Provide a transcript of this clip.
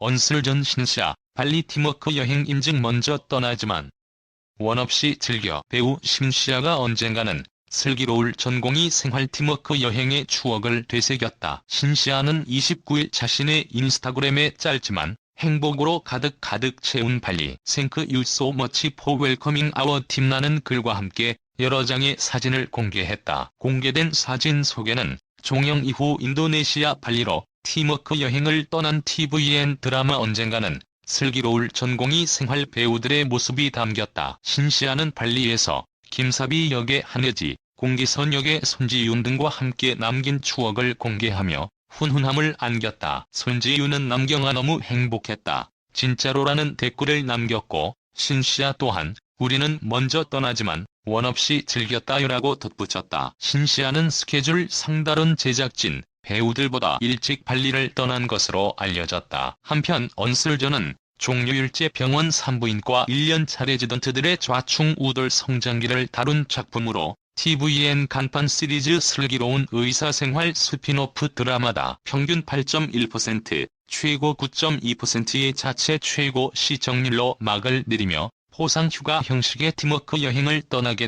언슬전 신샤, 발리 팀워크 여행 인증 먼저 떠나지만 원 없이 즐겨 배우 신시아가 언젠가는 슬기로울 전공이 생활 팀워크 여행의 추억을 되새겼다. 신시아는 29일 자신의 인스타그램에 짧지만 행복으로 가득 가득 채운 발리 생크 유소 머치 포 웰커밍 아워 팀라는 글과 함께 여러 장의 사진을 공개했다. 공개된 사진 속에는 종영 이후 인도네시아 발리로 팀워크 여행을 떠난 TVN 드라마 언젠가는 슬기로울 전공이 생활 배우들의 모습이 담겼다. 신시아는 발리에서 김사비 역의 한혜지, 공기선 역의 손지윤 등과 함께 남긴 추억을 공개하며 훈훈함을 안겼다. 손지윤은 남경아 너무 행복했다. 진짜로라는 댓글을 남겼고 신시아 또한 우리는 먼저 떠나지만 원 없이 즐겼다요라고 덧붙였다. 신시아는 스케줄 상다른 제작진, 배우들보다 일찍 발리를 떠난 것으로 알려졌다. 한편 언슬전은 종료일제 병원 산부인과 1년차 레지던트들의 좌충 우돌 성장기를 다룬 작품으로 TVN 간판 시리즈 슬기로운 의사생활 스피노프 드라마다 평균 8.1%, 최고 9.2%의 자체 최고 시청률로 막을 내리며 포상휴가 형식의 팀워크 여행을 떠나게